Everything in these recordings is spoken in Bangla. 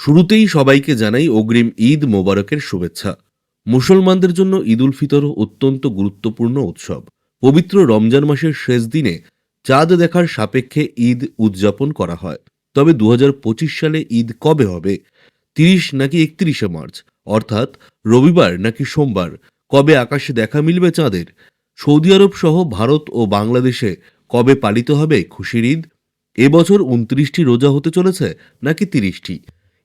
শুরুতেই সবাইকে জানাই অগ্রিম ঈদ মোবারকের শুভেচ্ছা। মুসলমানদের জন্য ঈদ উল ফিতর অত্যন্ত গুরুত্বপূর্ণ উৎসব। পবিত্র রমজান মাসের শেষ দিনে চাঁদ দেখার সাপেক্ষে ঈদ উদযাপন করা হয়। তবে দু হাজার পঁচিশ সালে ঈদ কবে হবে? তিরিশ নাকি একত্রিশে মার্চ? অর্থাৎ রবিবার নাকি সোমবার? কবে আকাশে দেখা মিলবে চাঁদের? সৌদি আরব সহ ভারত ও বাংলাদেশে কবে পালিত হবে খুশির ঈদ? এবছর উনত্রিশটি রোজা হতে চলেছে নাকি তিরিশটি?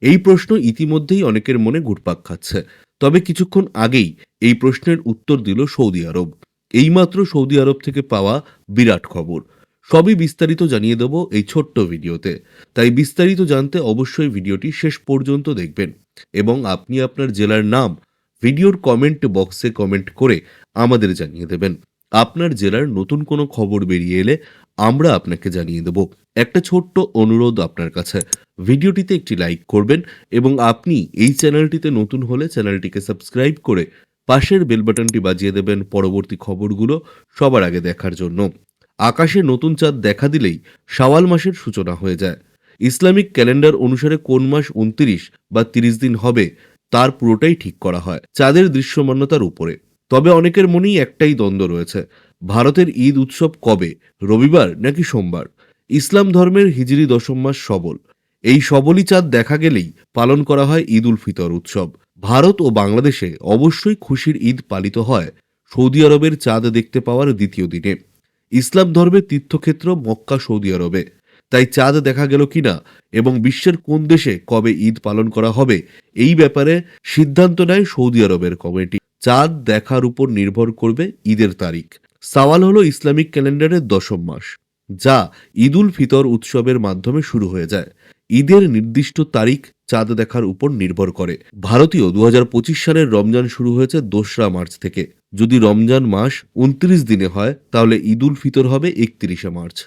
এই প্রশ্ন ইতিমধ্যেই অনেকের মনে ঘুরপাক খাচ্ছে। তবে কিছুক্ষণ আগেই এই প্রশ্নের উত্তর দিল সৌদি আরব। এইমাত্র সৌদি আরব থেকে পাওয়া বিরাট খবর। সবই বিস্তারিত জানিয়ে দেব এই ছোট্ট ভিডিওতে। তাই বিস্তারিত জানতে অবশ্যই ভিডিওটি শেষ পর্যন্ত দেখবেন এবং আপনি আপনার জেলার নাম ভিডিওর কমেন্ট বক্সে কমেন্ট করে আমাদের জানিয়ে দেবেন। আপনার জেলার নতুন কোনো খবর বেরিয়ে এলে আমরা আপনাকে জানিয়ে দেব। একটা ছোট্ট অনুরোধ আপনার কাছে। ভিডিওটিতে একটি লাইক করবেন এবং আপনি এই চ্যানেলটিতে নতুন হলে চ্যানেলটিকে সাবস্ক্রাইব করে পাশের বেল বাটনটি বাজিয়ে দেবেন পরবর্তী খবরগুলো সবার আগে দেখার জন্য। আকাশে নতুন চাঁদ দেখা দিলেই শাওয়াল মাসের সূচনা হয়ে যায়। ইসলামিক ক্যালেন্ডার অনুসারে কোন মাস উনত্রিশ বা তিরিশ দিন হবে, তার পুরোটাই ঠিক করা হয় চাঁদের দৃশ্যমান্যতার উপরে। তবে অনেকের মনেই একটাই দ্বন্দ্ব রয়েছে। ভারতের ঈদ উৎসব কবে? রবিবার নাকি সোমবার? ইসলাম ধর্মের হিজরি দশম মাস সবল। এই সবলই চাঁদ দেখা গেলেই পালন করা হয় ঈদ উল ফিতর উৎসব। ভারত ও বাংলাদেশে অবশ্যই খুশির ঈদ পালিত হয় সৌদি আরবের চাঁদ দেখতে পাওয়ার দ্বিতীয় দিনে। ইসলাম ধর্মের তীর্থক্ষেত্র মক্কা, সৌদি আরবে। তাই চাঁদ দেখা গেল কিনা এবং বিশ্বের কোন দেশে কবে ঈদ পালন করা হবে, এই ব্যাপারে সিদ্ধান্ত নেয় সৌদি আরবের কমিটি। চাঁদ দেখার উপর নির্ভর করবে ঈদের তারিখ। সাওয়াল হলো ইসলামিক ক্যালেন্ডারের দশম মাস, যা ঈদুল ফিতর উৎসবের মাধ্যমে শুরু হয়ে যায়। ঈদের নির্দিষ্ট তারিখ চাঁদ দেখার উপর নির্ভর করে। ভারতীয় দু হাজার পঁচিশ সালের রমজান শুরু হয়েছে দোসরা মার্চ থেকে। যদি রমজান মাস উনত্রিশ দিনে হয়, তাহলে ঈদুল ফিতর হবে একত্রিশে মার্চ।